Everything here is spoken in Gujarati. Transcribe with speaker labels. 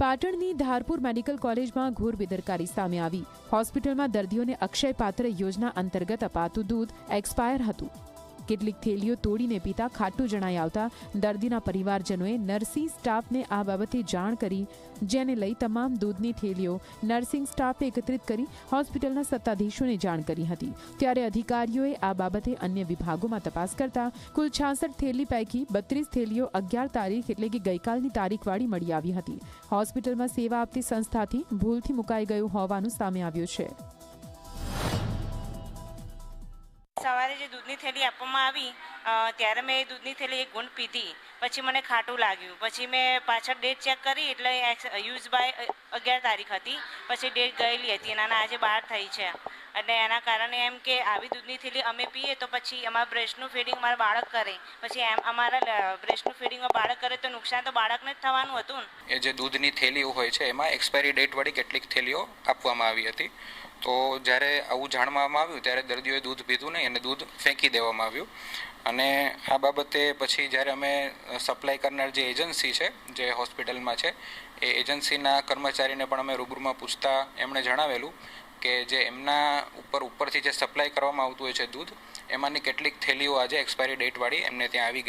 Speaker 1: પાટણની ધારપુર મેડિકલ કોલેજમાં ઘોર બેદરકારી સામે આવી. હોસ્પિટલમાં દર્દીઓને અક્ષય પાત્ર યોજના અંતર્ગત અપાતું દૂધ એક્સપાયર હતું. કેટલીક થેલીઓ તોડીને પીતા ખાટું જણાઈ આવતા દર્દીના પરિવારજનોએ નર્સિંગ સ્ટાફને આ બાબતે જાણ કરી, જેને લઈ તમામ દૂધની થેલીઓ નર્સિંગ સ્ટાફે એકત્રિત કરી હોસ્પિટલના સત્તાધીશોને જાણ કરી હતી. ત્યારે અધિકારીઓએ આ બાબતે અન્ય વિભાગોમાં તપાસ કરતા કુલ છાસઠ થેલી પૈકી બત્રીસ થેલીઓ અગિયાર તારીખ એટલે કે ગઈકાલની તારીખવાળી મળી આવી હતી. હોસ્પિટલમાં સેવા આપતી સંસ્થાથી ભૂલથી મુકાઈ ગયું હોવાનું સામે આવ્યું છે.
Speaker 2: સવારે જે દૂધની થેલી આપવામાં આવી ત્યારે મેં એ દૂધની થેલી એક ગુંડ પીધી. પછી મને ખાટું લાગ્યું. પછી મેં પાછળ ડેટ ચેક કરી એટલે યુઝ બાય અગિયાર તારીખ હતી. પછી ડેટ ગયેલી હતી અને આજે બહાર થઈ છે. એટલે એના કારણે એમ કે આવી દૂધની થેલી અમે પીએ તો પછી અમારા બ્રેસ્ટનું ફીડિંગ અમારા બાળક કરે. પછી એમ અમારા બ્રેસ્ટનું ફીડિંગમાં બાળક કરે તો નુકસાન તો બાળકને જ થવાનું હતું
Speaker 3: એ જે દૂધની થેલીઓ હોય છે, એમાં એક્સપાયરી ડેટવાળી કેટલીક થેલીઓ આપવામાં આવી હતી. તો જ્યારે આવું જાણવામાં આવ્યું, ત્યારે દર્દીઓએ દૂધ પીધું નહીં અને દૂધ ફેંકી દેવામાં આવ્યું. અને આ બાબતે પછી જ્યારે અમે સપ્લાય કરનાર જે એજન્સી છે, જે હોસ્પિટલમાં છે, એ એજન્સીના કર્મચારીને પણ અમે રૂબરૂમાં પૂછતા, એમણે જણાવેલું કે જે એમના ઉપર, ઉપરથી જે સપ્લાય કરવામાં આવતું હોય છે દૂધ, એમાંની કેટલીક થેલીઓ આજે એક્સપાયરી ડેટવાળી એમને ત્યાં આવી ગઈ